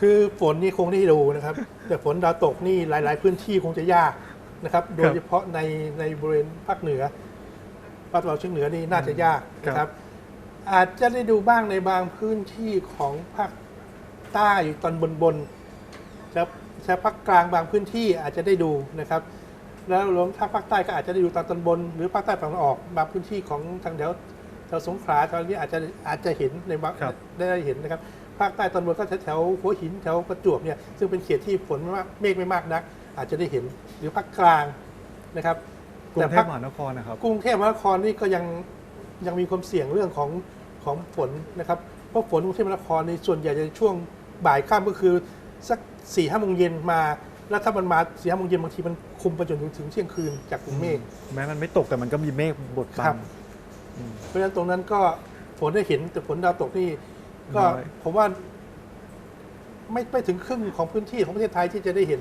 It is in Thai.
คือฝนนี่คงได้ดูนะครับ แต่ฝนดาวตกนี่หลาย ๆ พื้นที่คงจะยากนะครับ โดยเฉพาะในในบริเวณภาคเหนือภาคตะวันออกเฉียงเหนือนี่น่าจะยากนะคครัรับบอาจจะได้ดูบ้างในบางพื้นที่ของภาคใต้ตอนบนบนๆแล้วแค่ภาคกลางบางพื้นที่อาจจะได้ดูนะครับ แล้วรวมทั้งภาคใต้ก็อาจจะได้ดูตอนตอนบน หรือภาคใต้ฝั่งตะวันออกบางพื้นที่ของทางแถวแถวสงขลาตอนนี้อาจจะอาจจะเห็นในบางครับได้เห็นนะครับ ภาคใต้ตอนบนก็แถวๆหัวหินแถวประจวบเนี่ยซึ่งเป็นเขตที่ฝนไม่มากเมฆไม่มากนัก อาจจะได้เห็นหรือภาคกลางนะครับกรุงเทภาพคมหานครนะครับกรุงเทพมหานครนี่ก็ยังยังมีความเสี่ยงเรื่องของของฝนนะครับเพราะฝนกรุงเทพมหานครในส่วนใหญ่จะช่วงบ่ายค่ำก็คือสักสี่ห้าโมงเย็นมาแล้วถ้ามันมาสี่ห้าโมงเย็นบางทีมันคุมไปจนถึงถึงเที่ยงคืนจากกลุ่มเมฆแม้มันไม่ตกแต่มันก็มีเมฆบดบัครังบอืมเพราะฉะนั้นตรงนั้นก็ฝนได้เห็นแต่ฝนดาวตกนี่ ก็น้อยผมว่าไม่ไม่ถึงครึ่งของพื้นที่ของประเทศไทยที่จะได้เห็น